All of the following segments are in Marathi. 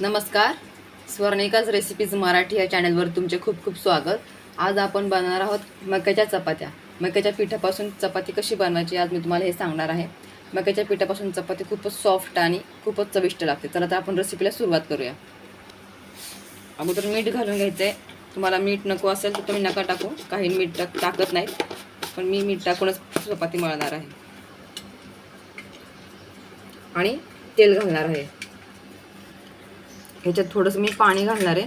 नमस्कार. स्वर्णिकाच रेसिपीज मराठी या चॅनलवर तुमचे खूप खूप स्वागत. आज आपण बनवणार आहोत मक्याच्या चपात्या. मक्याच्या पिठापासून चपाती कशी बनवायची आज मी तुम्हाला हे सांगणार आहे. मक्याच्या पिठापासून चपाती खूपच सॉफ्ट आणि खूपच चविष्ट लागते. चला तर आपण रेसिपीला सुरुवात करूया. अगोदर मीठ घालून घ्यायचं आहे तुम्हाला मीठ नको असेल तर तुम्ही नका टाकू. काही मीठ टाक टाकत नाहीत. पण मी मीठ टाकूनच चपाती मळणार आहे. आणि तेल घालणार आहे. ह्याच्यात थोडंसं मी पाणी घालणार आहे.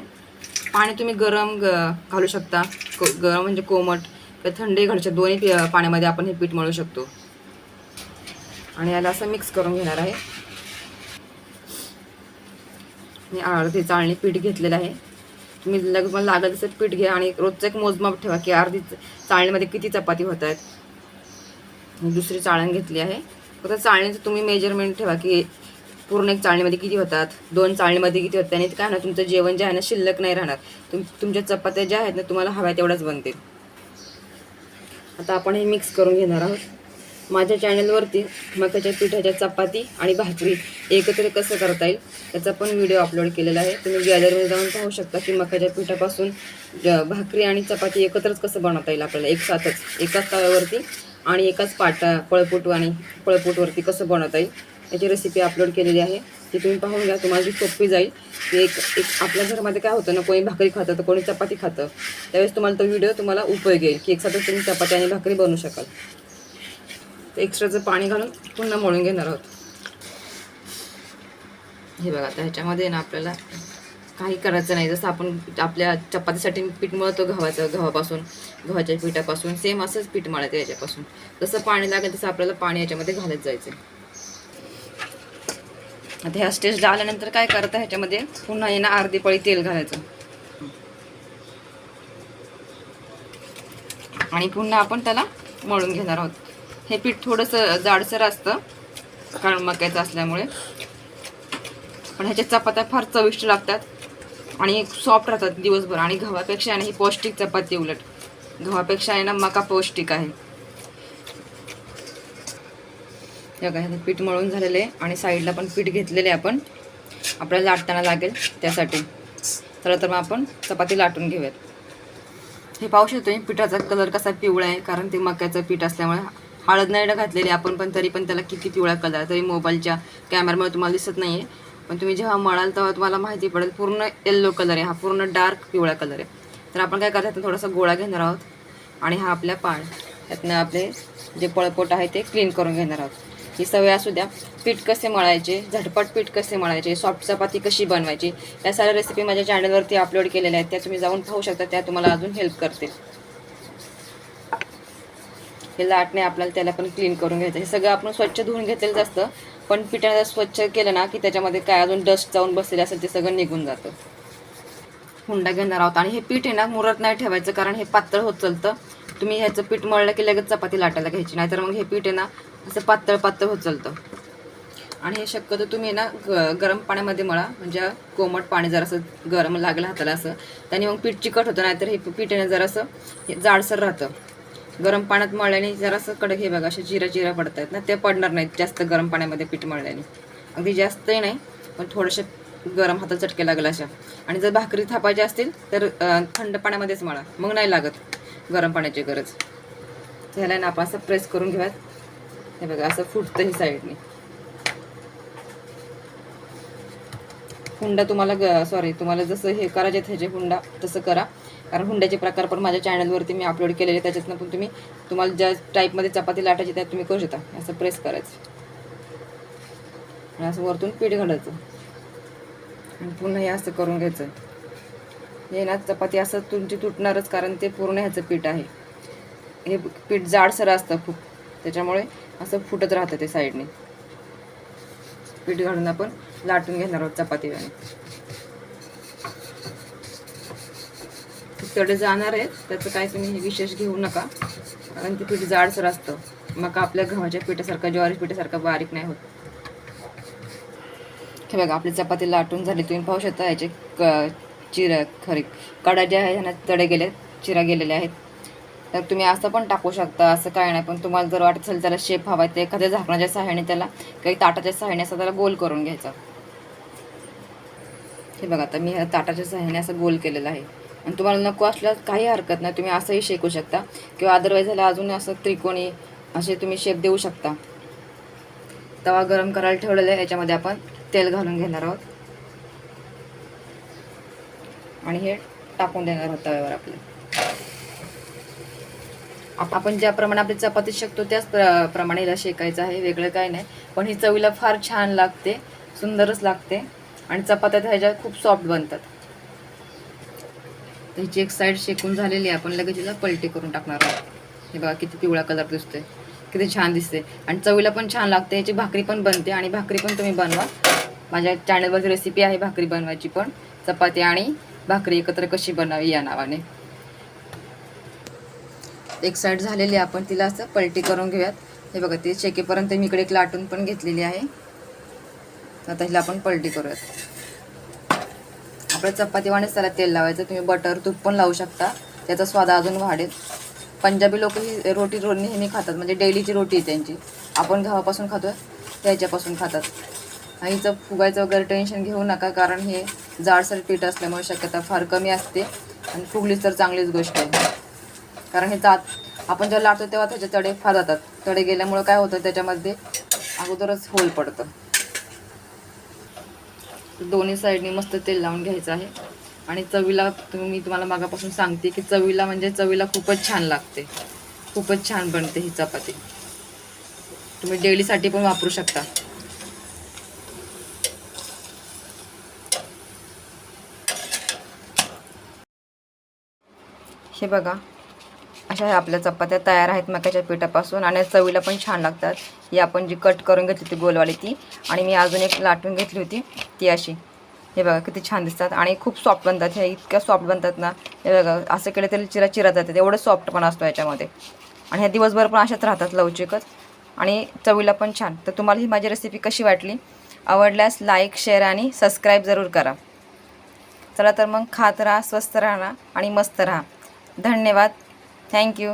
पाणी तुम्ही गरम ग घालू शकता. को गरम म्हणजे कोमट. किंवा थंडी घालू शकता. दोन्ही पाण्यामध्ये आपण हे पीठ मळू शकतो. आणि याला असं मिक्स करून घेणार आहे. मी अर्धी चाळणी पीठ घेतलेलं आहे. तुम्ही लग मला लागत असेल पीठ घ्या आणि रोजचं एक मोजमाप ठेवा की अर्धी चाळणीमध्ये किती चपाती होत आहेत. दुसरी चाळण घेतली आहे. फक्त चाळणीचं तुम्ही मेजरमेंट ठेवा की पूर्ण एक चाळणीमध्ये किती होतात? दोन चाळणीमध्ये किती होतात? आणि काय ना तुमचं जेवण जे आहे ना शिल्लक नाही राहणार. तुम तुमच्या चपात्या ज्या आहेत ना तुम्हाला हव्या तेवढ्याच बनतील. आता आपण हे मिक्स करून घेणार आहोत. माझ्या चॅनलवरती मकाच्या पिठाच्या चपाती आणि भाकरी एकत्र कसं करता येईल त्याचा पण व्हिडिओ अपलोड केलेला आहे. तुम्ही गॅलरीमध्ये जाऊन पाहू शकता की मकाच्या पिठापासून ज- भाकरी आणि चपाती एकत्रच कसं बनवता येईल आपल्याला. एक साथच एकाच तव्यावरती आणि एकाच पाटा पळपूट आणि पळपूटवरती कसं बनवता येईल. याची रेसिपी अपलोड केलेली आहे. ती तुम्ही पाहून घ्या तुम्हाला ती सोपी जाईल. की एक एक आपल्या घरामध्ये काय होतं ना कोणी भाकरी खातं तर कोणी चपाती खातं. त्यावेळेस तुम्हाला तो व्हिडिओ तुम्हाला उपयोग येईल की एकसाथ तुम्ही चपाती आणि भाकरी बनवू शकाल. तर एक्स्ट्राचं पाणी घालून पुन्हा मळून घेणार आहोत. हे बघा आता ह्याच्यामध्ये ना आपल्याला काही करायचं नाही. जसं आपण आपल्या चपातीसाठी पीठ मळतो गव्हाचं गव्हापासून गव्हाच्या पिठापासून सेम असंच पीठ मळायचं याच्यापासून. जसं पाणी लागेल तसं आपल्याला पाणी याच्यामध्ये घालत जायचं आता ह्या स्टेजला आल्यानंतर काय करता ह्याच्यामध्ये? पुन्हा येणं अर्धी पळी तेल घालायचं. आणि पुन्हा आपण त्याला मळून घेणार आहोत. हे पीठ थोडंसं जाडसर असतं. कारण मक्याचं असल्यामुळे. पण ह्याच्या चपात्या फार चविष्ट लागतात. आणि सॉफ्ट राहतात दिवसभर. आणि गव्हापेक्षा आहे ना ही पौष्टिक चपाती उलट. गव्हापेक्षा आहे ना मका पौष्टिक आहे हे बघा हे पीठ मळून झालेलं आहे आणि साईडला पण पीठ घेतलेले आहे आपण. आपल्याला लाटताना लागेल त्यासाठी. चला तर मग आपण चपाती लाटून घेऊयात. हे पाहू शकतो पिठाचा कलर कसा पिवळा आहे कारण ते मक्याचं पीठ असल्यामुळे हळद नाही घातलेली आपण पण तरी पण त्याला किती पिवळा कलर आहे. तरी मोबाईलच्या कॅमेऱ्यामुळे तुम्हाला दिसत नाही आहे पण तुम्ही जेव्हा मळाल तेव्हा तुम्हाला माहिती पडेल पूर्ण येल्लो कलर आहे हा पूर्ण डार्क पिवळा कलर आहे. तर आपण काय करतो थोडासा गोळा घेणार आहोत आणि हा आपल्या पाण त्यातनं आपले जे पळपोट आहे ते क्लीन करून घेणार आहोत. ही सवय असू द्या. पीठ कसे मळायचे झटपट पीठ कसे मळायचे सॉफ्ट चपाती कशी बनवायची या साऱ्या रेसिपी माझ्या चॅनलवरती अपलोड केलेल्या आहेत. त्या तुम्ही जाऊन पाहू शकता त्या तुम्हाला अजून हेल्प करतील. हे लाटणे आपल्याला त्याला पण क्लीन करून घ्यायचं. हे सगळं आपण स्वच्छ धुवून घेतलेलं असतं पण पिठाला स्वच्छ केलं ना की त्याच्यामध्ये काय अजून डस्ट जाऊन बसलेलं असेल ते सगळं निघून जातं. हुंडा घेणार आहोत. आणि हे पीठ आहे ना मुरत नाही ठेवायचं कारण हे पातळ होत चालतं. तुम्ही ह्याचं पीठ मळलं की लगेच चपाती लाटायला घ्यायची. नाहीतर मग हे पीठ आहे ना असं पातळ पातळ होत चालतं. आणि हे शक्यतो तुम्ही ना ग गरम पाण्यामध्ये मळा. म्हणजे कोमट पाणी जरासं गरम लागलं हाताला असं. त्याने मग पीठ चिकट होतं नाहीतर हे पीठ आहे जरासं हे जाडसर राहतं. गरम पाण्यात मळल्याने जरासं कडक हे बघा असे जिरा जिरा पडत आहेत ना ते पडणार नाहीत जास्त गरम पाण्यामध्ये पीठ मळल्याने. अगदी जास्तही नाही पण थोडेसे गरम हातात चटके लागला अशा. आणि जर भाकरी थापायची असतील तर थंड पाण्यामध्येच मळा. मग नाही लागत गरम पाण्याची गरज. ह्याला ना आपण असं प्रेस करून घेऊयात. हे बघा असं फुटतं ही साईडने. हुंडा तुम्हाला ग सॉरी तुम्हाला जसं हे करायचे ह्याचे हुंडा तसं करा. कारण हुंड्याचे प्रकार पण माझ्या चॅनलवरती मी अपलोड केलेले त्याच्यातनं पण तुम्ही तुम्हाला ज्या टाईपमध्ये चपाती लाटायची त्यात तुम्ही करू शकता. असं प्रेस करायचं. आणि असं वरतून पीठ घालायचं. आणि पुन्हा हे असं करून घ्यायचं. हे ना चपाती असं तुमची तुटणारच कारण ते पूर्ण ह्याचं पीठ आहे. हे पीठ जाडसर असतं खूप. त्याच्यामुळे असं फुटत राहतं ते साईडने पीठ घालून आपण लाटून घेणार आहोत चपाती आणि तडे जाणार आहेत त्याचं काय तुम्ही हे विशेष घेऊ नका. कारण ते पीठ जाडसर असतं. मग आपल्या गव्हाच्या पिठासारखा ज्वारी पिठासारखं बारीक नाही होत. हे बघा आपली चपाती लाटून झाली. तुम्ही पाहू शकता याचे क चिरा खरी कडा ज्या आहे ह्यांना तडे गेले चिरा गेलेले आहेत. तर तुम्ही असं पण टाकू शकता असं काय नाही. पण तुम्हाला जर वाटत असेल त्याला शेप हवा आहे ते एखाद्या झाकणाच्या सहाय्याने त्याला काही ताटाच्या सहाय्याने असं त्याला गोल करून घ्यायचा. हे बघा आता मी ह्या ताटाच्या सहाय्याने असं गोल केलेलं आहे. आणि तुम्हाला नको असल्यास काही हरकत नाही तुम्ही असंही शेकू शकता. किंवा अदरवाईज ह्याला अजून असं त्रिकोणी असे तुम्ही शेप देऊ शकता. तवा गरम करायला ठेवलेला आहे याच्यामध्ये आपण तेल घालून घेणार आहोत. आणि हे टाकून देणार आहोत तव्यावर आपल्याला आपण ज्याप्रमाणे आपली चपाती शकतो त्याच प्र- प्रमाणे हिला शेकायचं आहे वेगळं काय नाही. पण ही चवीला फार छान लागते सुंदरच लागते. आणि चपात्या ह्याच्या खूप सॉफ्ट बनतात. ह्याची एक साईड शेकून झालेली आहे. आपण लगेच हिला पलटी करून टाकणार आहोत. हे बघा किती पिवळा कलर दिसतोय. किती छान दिसते आणि चवीला पण छान लागते. याची भाकरी पण बनते आणि भाकरी पण तुम्ही बनवा. माझ्या चॅनलवरची रेसिपी आहे भाकरी बनवायची पण. चपाती आणि भाकरी एकत्र कशी बनावी या नावाने. एक साईड झालेली आहे. आपण तिला असं पलटी करून घेऊयात. हे बघा ते शेकेपर्यंत मी इकडे एक लाटून पण घेतलेली आहे. आता हिला आपण पलटी करूयात. आपल्या चपातीवाणीच त्याला तेल लावायचं. तुम्ही बटर तूप पण लावू शकता. त्याचा स्वाद अजून वाढेल. पंजाबी लोक ही रोटी रो नेहमी खातात. म्हणजे डेलीची रोटी आहे त्यांची. आपण गव्हापासून खातो त्याच्यापासून खातात. हिचं फुगायचं वगैरे टेन्शन घेऊ नका कारण हे जाडसर पीठ असल्यामुळे शक्यता फार कमी असते. आणि फुगलीच तर चांगलीच गोष्ट आहे. कारण हे जात आपण जेव्हा लाटतो तेव्हा त्याचे तडे फार जातात. तडे गेल्यामुळं काय होतं त्याच्यामध्ये अगोदरच होल पडतं. दोन्ही साईडनी मस्त तेल लावून घ्यायचं आहे. आणि चवीला तुम्ही मी तुम्हाला मागापासून सांगते की चवीला म्हणजे चवीला खूपच छान लागते. खूपच छान बनते ही चपाती. तुम्ही डेलीसाठी पण वापरू शकता. हे बघा अशा ह्या आपल्या चपात्या तयार आहेत मक्याच्या पिठापासून आणि चवीला पण छान लागतात. ही आपण जी कट करून घेतली होती गोलवाली ती. आणि मी अजून एक लाटून घेतली होती ती अशी. हे बघा किती छान दिसतात आणि खूप सॉफ्ट बनतात. हे इतक्या सॉफ्ट बनतात ना हे बघा असं केलं तरी चिरा चिरा जातात एवढं सॉफ्ट पण असतो याच्यामध्ये. आणि ह्या दिवसभर पण अशाच राहतात लवचिकच. आणि चवीला पण छान. तर तुम्हाला ही माझी रेसिपी कशी वाटली? आवडल्यास लाईक शेअर आणि सबस्क्राईब जरूर करा. चला तर मग खात राहा स्वस्त राहा आणि मस्त राहा. धन्यवाद. Thank you